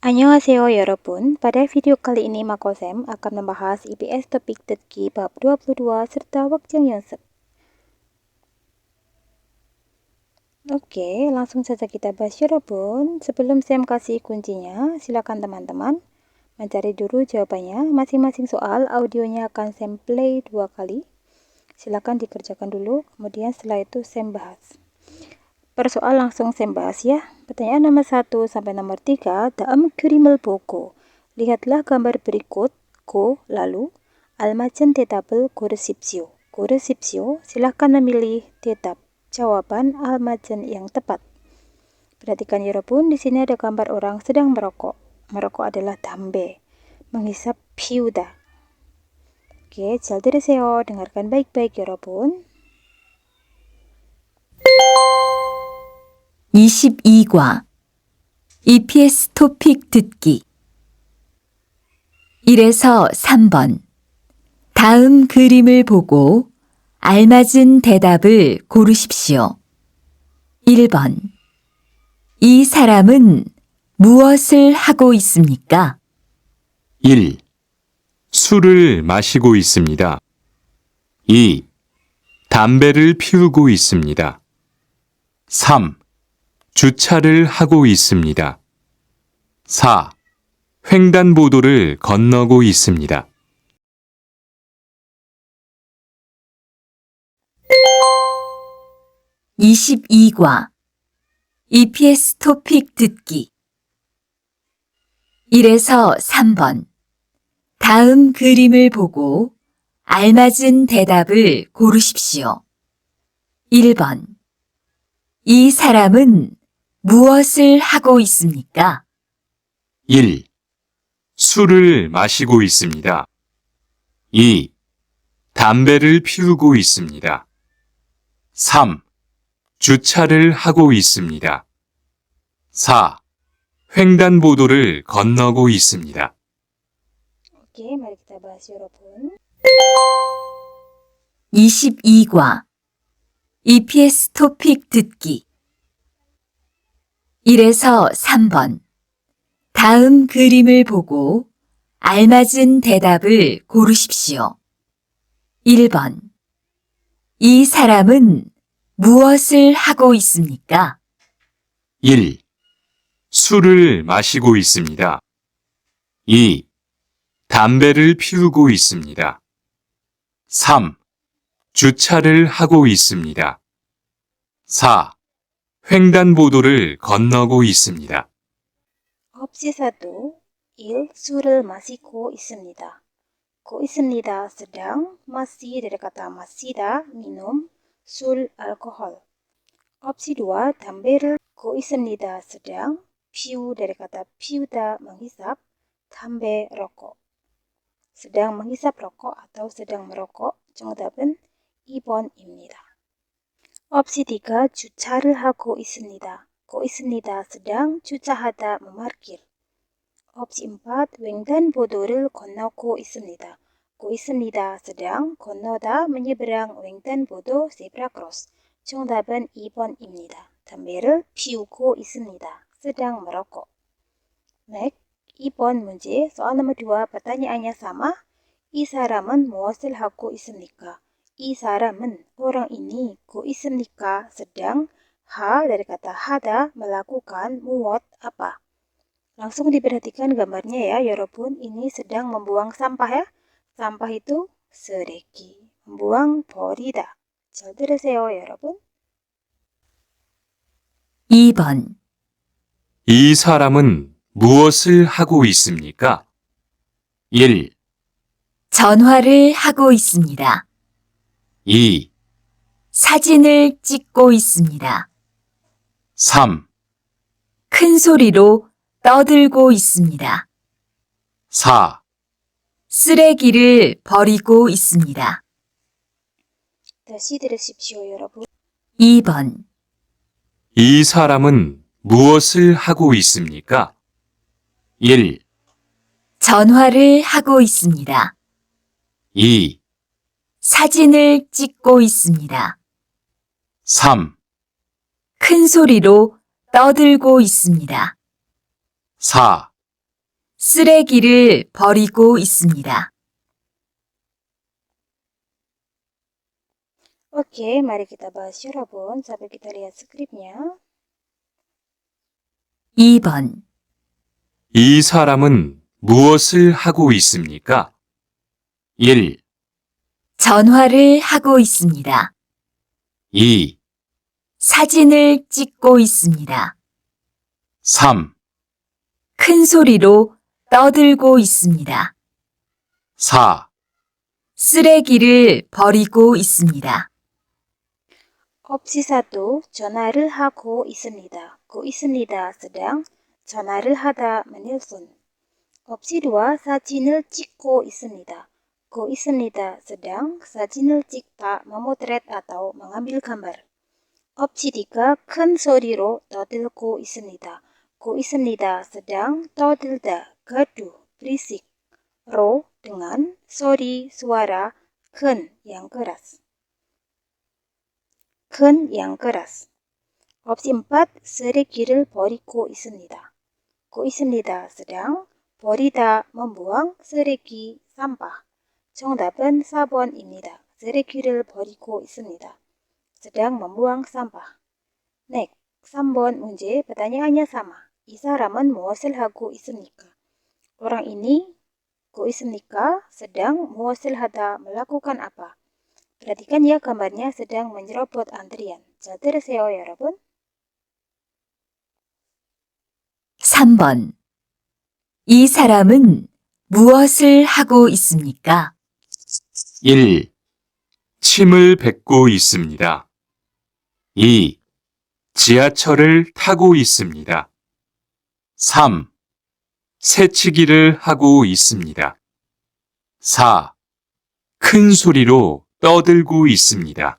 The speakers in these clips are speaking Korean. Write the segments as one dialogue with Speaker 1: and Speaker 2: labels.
Speaker 1: Annyeonghaseyo ya Yorobun, pada video kali ini Makosem akan membahas IPS topik Tetki bab 22 serta Wakjang sep. Oke, langsung saja kita bahas ya Yorobun. Sebelum saya kasih kuncinya, silakan teman-teman mencari dulu jawabannya. Masing-masing soal audionya akan Sam play dua kali. Silakan dikerjakan dulu, kemudian setelah itu Sam bahas. Persoal langsung saya bahas ya. Pertanyaan nomor 1 sampai nomor 3 dalam Krimmel Boko. Lihatlah gambar berikut, ko, lalu, almacen tetabel Ko resipsio, silahkan memilih tetap jawaban almacen yang tepat. Perhatikan ya pun di sini ada gambar orang sedang merokok. Merokok adalah dambe, menghisap piuda. Oke, jal seo, dengarkan baik-baik ya pun.
Speaker 2: 22과 EPS 토픽 듣기 1에서 3번 다음 그림을 보고 알맞은 대답을 고르십시오. 1번 이 사람은 무엇을 하고 있습니까?
Speaker 3: 1. 술을 마시고 있습니다. 2. 담배를 피우고 있습니다. 3. 주차를 하고 있습니다. 4. 횡단보도를 건너고 있습니다.
Speaker 2: (22과) EPS 토픽 듣기 1에서 3번 다음 그림을 보고 알맞은 대답을 고르십시오. 1번 이 사람은 무엇을 하고 있습니까?
Speaker 3: 1. 술을 마시고 있습니다. 2. 담배를 피우고 있습니다. 3. 주차를 하고 있습니다. 4. 횡단보도를 건너고 있습니다.
Speaker 1: Oke, mari kita bahas 여러분.
Speaker 2: 22과 EPS 토픽 듣기 1에서 3번 다음 그림을 보고 알맞은 대답을 고르십시오. 1번 이 사람은 무엇을 하고 있습니까?
Speaker 3: 1. 술을 마시고 있습니다. 2. 담배를 피우고 있습니다. 3. 주차를 하고 있습니다. 4. 횡단보도를 건너고 있습니다.
Speaker 1: Opsi 1. Il 술을 마시고 있습니다. 고 있습니다. masih dari kata masida minum 술. Opsi 2. 담배를 고 있습니다. piu dari kata piuda menghisap 담배 rokok. sedang menghisap rokok atau sedang merokok 정답은 2번입니다. opsi 3. 주차를 하고 있습니다. 고 있습니다. sedang 주차하다 memarkir. opsi 4. 횡단보도를 건너고 있습니다. 고 있습니다. sedang 건너다 menyeberang 횡단보도 zebra cross. 정답은 2번입니다. 담배를 피우고 있습니다. sedang merokok. Next, 2번 문제. soal nomor 2 pertanyaannya sama. 이 사람은 무엇을 하고 있습니까? 이 사람은 orang ini 고 있습니까? sedang ha dari kata hada melakukan muat apa. Langsung diperhatikan gambarnya ya, 여러분. Ini sedang membuang sampah ya. Sampah itu 쓰레기. membuang 버리다. 잘 들으세요, 여러분.
Speaker 2: 2번
Speaker 3: 이 사람은 무엇을 하고 있습니까? 1,
Speaker 2: 전화를 하고 있습니다.
Speaker 3: 2,
Speaker 2: 사진을 찍고 있습니다.
Speaker 3: 3,
Speaker 2: 큰 소리로 떠들고 있습니다.
Speaker 3: 4,
Speaker 2: 쓰레기를 버리고 있습니다.
Speaker 1: 다시 들으십시오, 여러분.
Speaker 2: 2번
Speaker 3: 이 사람은 무엇을 하고 있습니까? 1,
Speaker 2: 전화를 하고 있습니다.
Speaker 3: 2,
Speaker 2: 사진을 찍고 있습니다.
Speaker 3: 3,
Speaker 2: 큰 소리로 떠들고 있습니다.
Speaker 3: 4,
Speaker 2: 쓰레기를 버리고 있습니다.
Speaker 1: Oke, mari kita bahas yurabun sambil kita lihat skripnya.
Speaker 2: 2번.
Speaker 3: 이 사람은 무엇을 하고 있습니까? 1,
Speaker 2: 전화를 하고 있습니다.
Speaker 3: 2,
Speaker 2: 사진을 찍고 있습니다.
Speaker 3: 3,
Speaker 2: 큰 소리로 떠들고 있습니다.
Speaker 3: 4,
Speaker 2: 쓰레기를 버리고 있습니다.
Speaker 1: Opsi 1, 전화를 하고 있습니다. 고 있습니다. sedang 전화를 하다 menelpon. Opsi 2, 사진을 찍고 있습니다. Koisenita, sedang Sachinil Cikta memotret atau mengambil gambar. Opsi tiga kan sodiro total ko isenita. Ko isenita sedang Totilda, gaduh, berisik. Ro, dengan Sori, suara, Ken, yang keras. Ken, yang keras. Opsi empat serikir Serikiril Boriko Isenita. Ko Isenita, sedang Borita membuang seriki sampah. 정답은 4번입니다. 쓰레기를 버리고 있습니다. sedang membuang sampah. Next, 3번 문제 pertanyaannya sama. 이 사람은 무엇을 하고 있습니까? Orang ini Go ismika sedang muwasil hada melakukan apa? Perhatikan ya gambarnya sedang menyerobot antrian. 잘 들으세요, 여러분.
Speaker 2: 3번. 이 사람은 무엇을 하고 있습니까?
Speaker 3: 1. 침을 뱉고 있습니다. 2. 지하철을 타고 있습니다. 3. 새치기를 하고 있습니다. 4. 큰 소리로 떠들고 있습니다.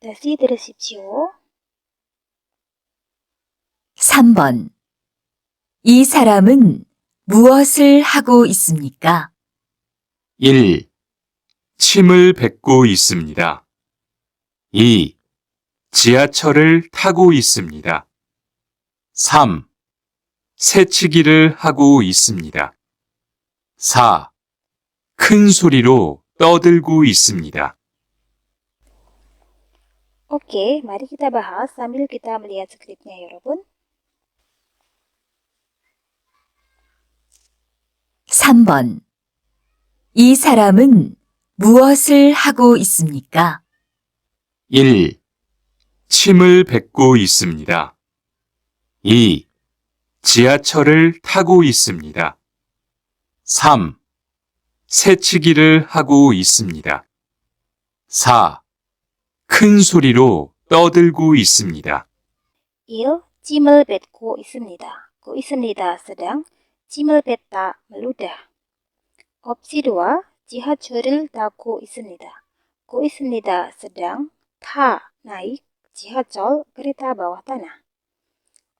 Speaker 1: 다시 들으십시오.
Speaker 2: 3번. 이 사람은 무엇을 하고 있습니까?
Speaker 3: 1. 침을 뱉고 있습니다. 2. 지하철을 타고 있습니다. 3. 새치기를 하고 있습니다. 4. 큰 소리로 떠들고 있습니다.
Speaker 1: Oke, mari kita bahas sambil kita melihat skripnya, 여러분.
Speaker 2: 3번. 이 사람은 무엇을 하고 있습니까?
Speaker 3: 1. 침을 뱉고 있습니다. 2. 지하철을 타고 있습니다. 3. 새치기를 하고 있습니다. 4. 큰 소리로 떠들고 있습니다.
Speaker 1: 1. 짐을 뱉고 있습니다. 고 있습니다. sedang 짐을 뱉다, meludah. Opsi 2. 지하철을 타고 있습니다. 고 있습니다. sedang 타, naik, 지하철, kereta bawah tanah.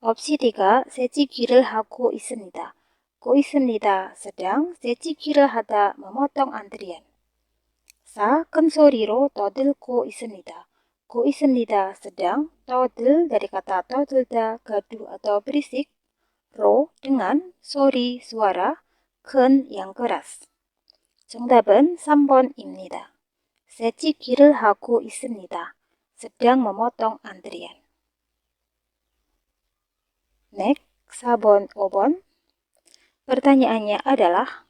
Speaker 1: Opsi 3. 새치기를 하고 있습니다. 고 있습니다. sedang 새치기를 하다 memotong antrian. 4. 큰 소리로 떠들고 있습니다. 고 있습니다. sedang todel dari kata todelda, gaduh atau berisik. ro dengan sory suara 큰 yang keras. 정답은 3번입니다. 새치기를 하고 있습니다. sedang memotong antrian. Next, 4번, 5번. Pertanyaannya adalah,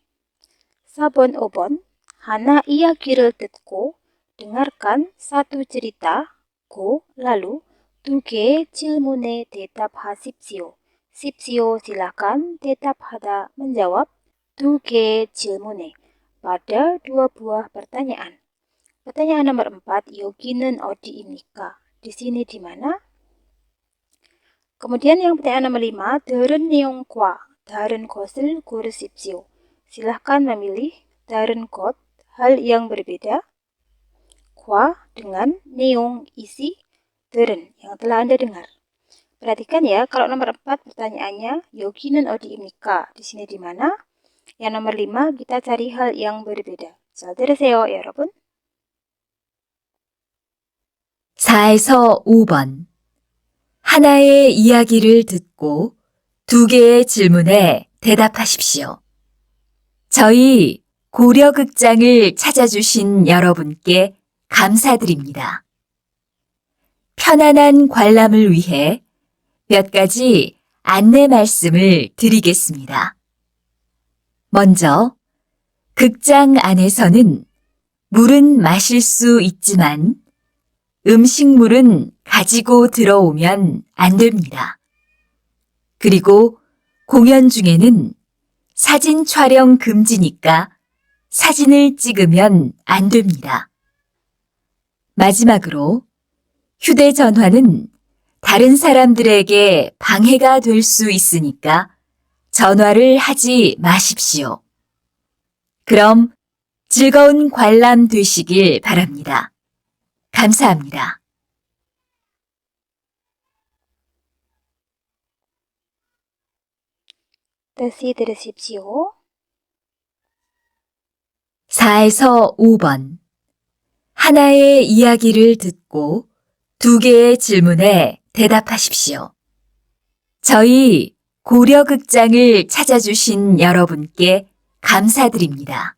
Speaker 1: 4번, 5번. Hana iyagi를 듣고 dengarkan satu cerita, go, lalu 두개 질문에 대답하십시오. 십시오 silakan 대답하다 menjawab 두 개의 질문에 pada dua buah pertanyaan. Pertanyaan nomor 4, Yoginen Odi Imika. Di sini di mana? Kemudian yang pertanyaan nomor 5, Darun Nyong Kwa, Daren Kosil Kursipsio. Silahkan memilih Daren Kot, hal yang berbeda, Kwa dengan Nyong isi Darun yang telah Anda dengar. Perhatikan ya, kalau nomor 4 pertanyaannya Yoginen Odi Imika. Di sini di mana? Yang nomor 5, kita cari hal yang berbeda. 잘 들으세요, 여러분.
Speaker 2: 4에서 5번. 하나의 이야기를 듣고 두 개의 질문에 대답하십시오. 저희 고려극장을 찾아주신 여러분께 감사드립니다. 편안한 관람을 위해 몇 가지 안내 말씀을 드리겠습니다. 먼저, 극장 안에서는 물은 마실 수 있지만 음식물은 가지고 들어오면 안 됩니다. 그리고 공연 중에는 사진 촬영 금지니까 사진을 찍으면 안 됩니다. 마지막으로 휴대전화는 다른 사람들에게 방해가 될 수 있으니까 전화를 하지 마십시오. 그럼 즐거운 관람 되시길 바랍니다. 감사합니다.
Speaker 1: 다시 들으십시오.
Speaker 2: 4에서 5번. 하나의 이야기를 듣고 두 개의 질문에 대답하십시오. 저희 고려극장을 찾아주신 여러분께 감사드립니다.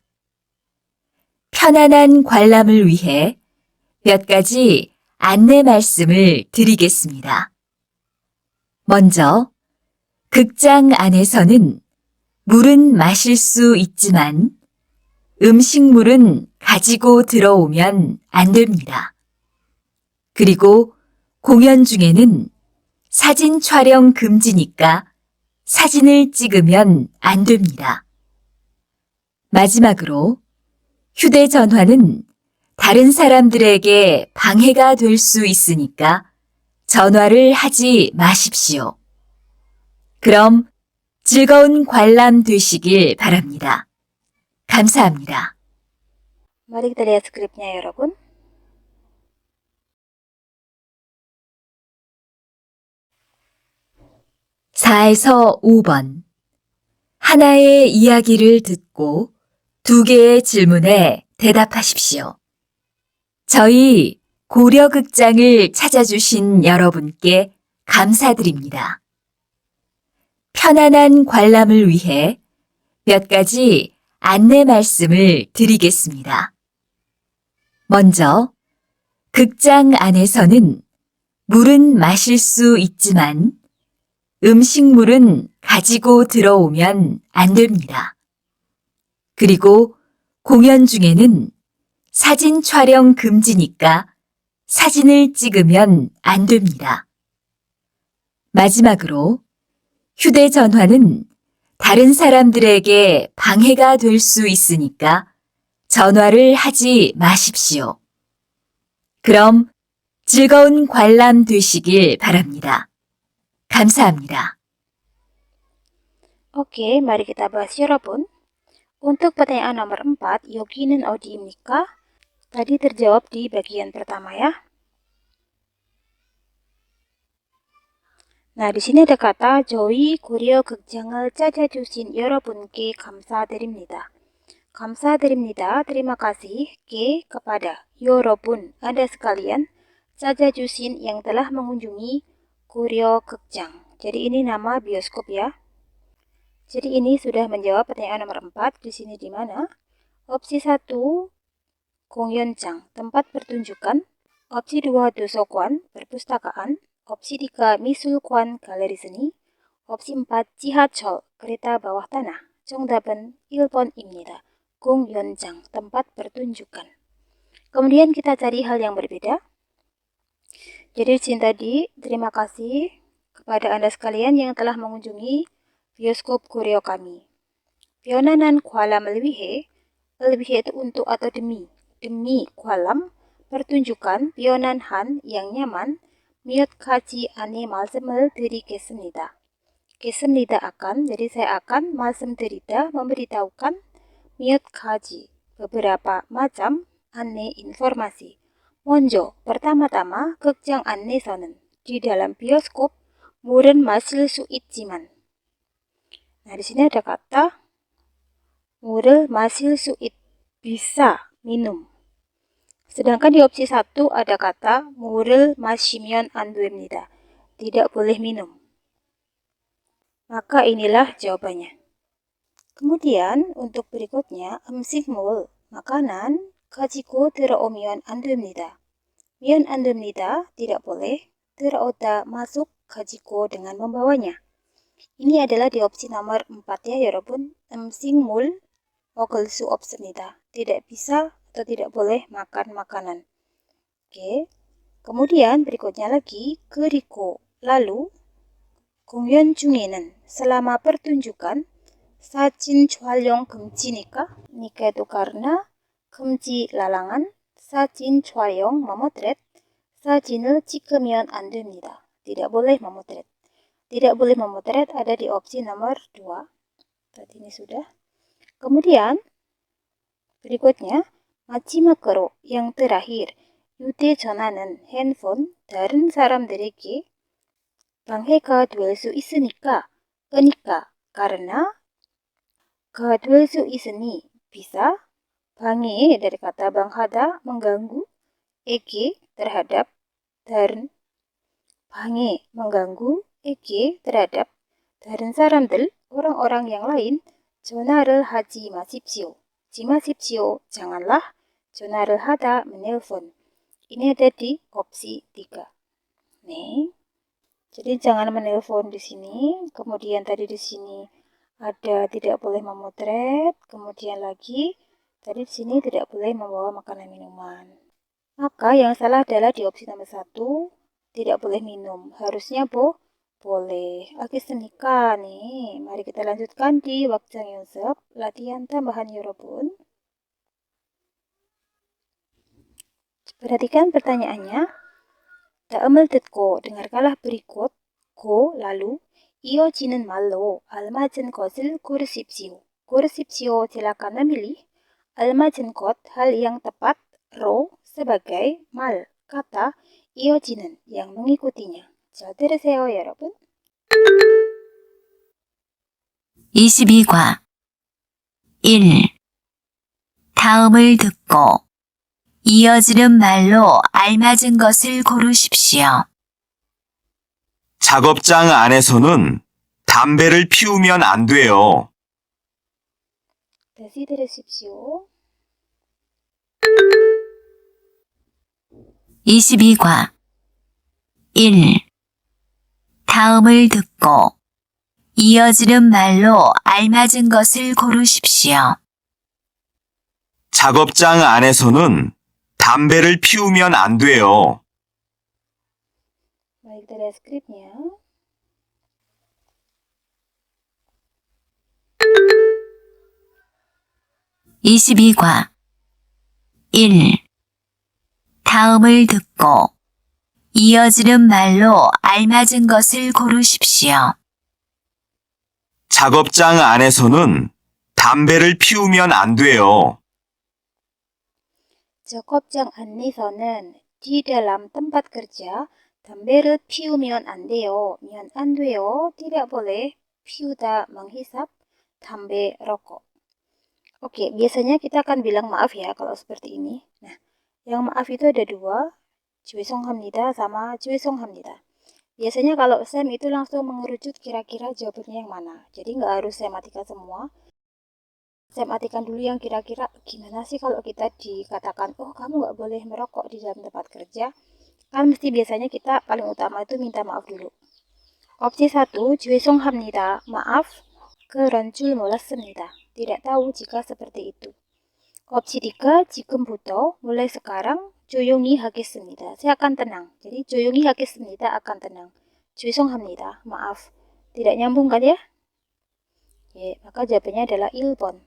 Speaker 2: 편안한 관람을 위해 몇 가지 안내 말씀을 드리겠습니다. 먼저, 극장 안에서는 물은 마실 수 있지만 음식물은 가지고 들어오면 안 됩니다. 그리고 공연 중에는 사진 촬영 금지니까 사진을 찍으면 안 됩니다. 마지막으로 휴대전화는 다른 사람들에게 방해가 될 수 있으니까 전화를 하지 마십시오. 그럼 즐거운 관람 되시길 바랍니다. 감사합니다.
Speaker 1: Lihat skripnya 여러분.
Speaker 2: 사에서 5번. 하나의 이야기를 듣고 두 개의 질문에 대답하십시오. 저희 고려극장을 찾아주신 여러분께 감사드립니다. 편안한 관람을 위해 몇 가지 안내 말씀을 드리겠습니다. 먼저, 극장 안에서는 물은 마실 수 있지만 음식물은 가지고 들어오면 안 됩니다. 그리고 공연 중에는 사진 촬영 금지니까 사진을 찍으면 안 됩니다. 마지막으로 휴대전화는 다른 사람들에게 방해가 될 수 있으니까 전화를 하지 마십시오. 그럼 즐거운 관람 되시길 바랍니다. 감사합니다.
Speaker 1: Oke, mari kita bahas 여러분. Untuk pertanyaan nomor 4, 여기는 어디입니까? Tadi terjawab di bagian pertama ya. Nah, di sini ada kata 저희 고려 극장을 찾아주신 여러분께 감사드립니다. 감사드립니다. Terima kasih ke kepada 여러분 Anda sekalian 찾아주신 yang telah mengunjungi Kuryo Kekjang. Jadi ini nama bioskop ya. Jadi ini sudah menjawab pertanyaan nomor 4. Di sini di mana? Opsi 1 Gongyeonjang, tempat pertunjukan. Opsi 2 Dosokwan, perpustakaan. Opsi 3 Misulkwan, galeri seni. Opsi 4 Jihachol, kereta bawah tanah. Jongdaben Ilpon Imnida, Gongyeonjang, tempat pertunjukan. Kemudian kita cari hal yang berbeda. Jadi cinta tadi, terima kasih kepada Anda sekalian yang telah mengunjungi bioskop Koreo kami. Pionanan Kualam Lewihe, lebih itu untuk atau demi, demi Kualam, pertunjukan Pionan Han yang nyaman, miot kaji ane malsemel dari kesemnida. Kesemnida akan, jadi saya akan malsem derida memberitahukan miot kaji beberapa macam ane informasi. 먼저, pertama-tama, 극장 안내서는 di dalam bioskop 물은 마실 수 있지만 Nah, di sini ada kata 물을 마실 수 있, bisa minum. Sedangkan di opsi 1 ada kata 물을 마시면 안 됩니다. Tidak boleh minum. Maka inilah jawabannya. Kemudian untuk berikutnya 음식 물, makanan 가지고 들어오면 안 됩니다. 면 안 됩니다. tidak boleh. ter오다 masuk 가지고 dengan membawanya. Ini adalah di opsi nomor 4 ya 여러분. 음식 물 먹을 수 없습니다. Tidak bisa atau tidak boleh makan makanan. Oke. Kemudian berikutnya lagi 그리고 lalu 공연 중에는 selama pertunjukan 사진 촬영 금지니까 니까 itu karena 금지 larangan 사진 촬영 memotret 사진을 찍으면 안 됩니다. Tidak boleh memotret. Tidak boleh memotret ada di opsi nomor 2. Tadi ini sudah. Kemudian berikutnya 마지막으로 yang terakhir 휴대전화는 핸폰 다른 사람들에게 방해가 될 수 있으니까 그니까 karena 가될 수 있으니 bisa 방해 dari kata banghada mengganggu eki terhadap dan 방해 mengganggu eki terhadap da른 사람들 orang-orang yang lain 전화를 하지 마십시오. 하지 마십시오. janganlah 전화를 하다 menelpon. Ini ada di opsi 3. Nih. Jadi jangan menelpon di sini. Kemudian tadi di sini ada tidak boleh memotret. Kemudian lagi jadi di sini tidak boleh membawa makanan minuman. Maka yang salah adalah di opsi nomor satu tidak boleh minum. Harusnya bu boleh. Oke senika nih. Mari kita lanjutkan di Wakjang Yonsep latihan tambahan ya, Yorobun. Perhatikan pertanyaannya. Daemel tetko, dengarkanlah berikut. Ko lalu. Iyo jinen malo, alma jen kosil kursipsio. Kursipsio, silakan memilih. 알맞은 것, hal yang tepat. 로, sebagai mal, kata 이어지는 yang mengikutinya. 자, 들으세요, 여러분.
Speaker 2: 22과 1. 다음을 듣고 이어지는 말로 알맞은 것을 고르십시오.
Speaker 4: 작업장 안에서는 담배를 피우면 안 돼요.
Speaker 1: 다시 들으십시오.
Speaker 2: 22과 1. 다음을 듣고 이어지는 말로 알맞은 것을 고르십시오.
Speaker 4: 작업장 안에서는 담배를 피우면 안 돼요.
Speaker 1: Baik, dari skripnya.
Speaker 2: 이십이 과 1. 다음을 듣고 이어지는 말로 알맞은 것을 고르십시오.
Speaker 4: 작업장 안에서는 담배를 피우면 안 돼요.
Speaker 1: 작업장 안에서는 di dalam tempat kerja 담배를 피우면 안 돼요. 면안 돼요. tidak boleh piuda menghisap 담배 rokok. Oke, biasanya kita akan bilang maaf ya kalau seperti ini. Nah, yang maaf itu ada dua, Juesong hamnita sama Juesong hamnita. Biasanya kalau SEM itu langsung mengerucut kira-kira jawabannya yang mana. Jadi nggak harus sematika semua. Saya matikan dulu yang kira-kira gimana sih kalau kita dikatakan, oh kamu nggak boleh merokok di dalam tempat kerja. Kan mesti biasanya kita paling utama itu minta maaf dulu. Opsi 1, Juesong hamnita, maaf, keroncul mulas semnida Tidak tahu jika seperti itu. Opsi 3, 지금부터 mulai sekarang 조용히 하겠습니다. Saya akan tenang. Jadi 조용히 하겠습니다 akan tenang. 죄송합니다. Maaf. Tidak nyambung kan ya? Ya, maka jawabannya adalah 1번.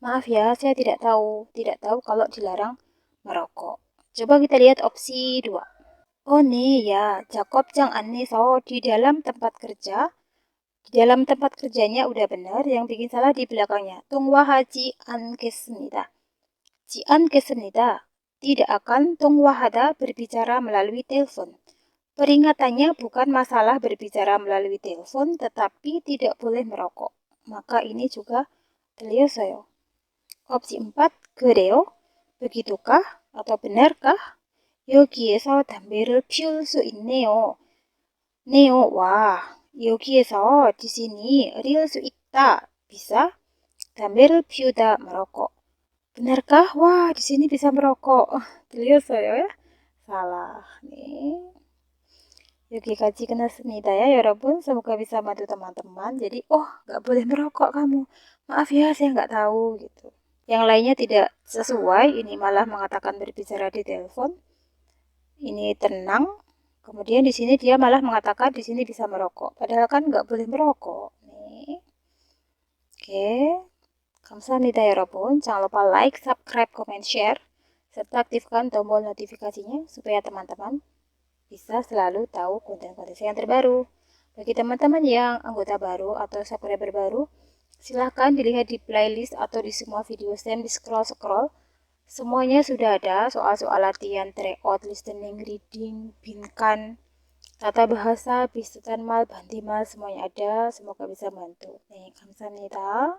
Speaker 1: Maaf ya, saya tidak tahu. Tidak tahu kalau dilarang merokok. Coba kita lihat opsi 2. Oh nih ya, 작업장 안에서 di dalam tempat kerja di dalam tempat kerjanya udah benar, yang bikin salah di belakangnya. 통화하지 않겠습니다. 지 않겠습니다. Tidak akan 통화하다 berbicara melalui telepon. Peringatannya bukan masalah berbicara melalui telepon, tetapi tidak boleh merokok. Maka ini juga terlihat Opsi 4, 그래요? Begitukah? Atau benarkah? 여기에서 담배를 피울 수 있네요. 네요, wah. 여기에서 di sini real su 있다 bisa 담배를 피우다 merokok. Benarkah? Wah, di sini bisa merokok. 들렸어요? Salah. nih. 여기까지 끝났습니다 ya, 여러분. Semoga bisa bantu teman-teman. Jadi, oh, nggak boleh merokok kamu. Maaf ya, saya nggak tahu gitu. Yang lainnya tidak sesuai. Ini malah mengatakan berbicara di telepon. Ini tenang. Kemudian di sini dia malah mengatakan di sini bisa merokok, padahal kan nggak boleh merokok. Nih. Oke, kamsahamnida ya Robun. Jangan lupa like, subscribe, comment, share, serta aktifkan tombol notifikasinya supaya teman-teman bisa selalu tahu konten-konten saya yang terbaru. Bagi teman-teman yang anggota baru atau subscriber baru, silahkan dilihat di playlist atau di semua video saya di scroll-scroll Semuanya sudah ada soal-soal latihan, tryout, listening, reading, binkan, tata bahasa, bistutan mal, bantimal, semuanya ada. Semoga bisa bantu. Nih, kamsahamnida.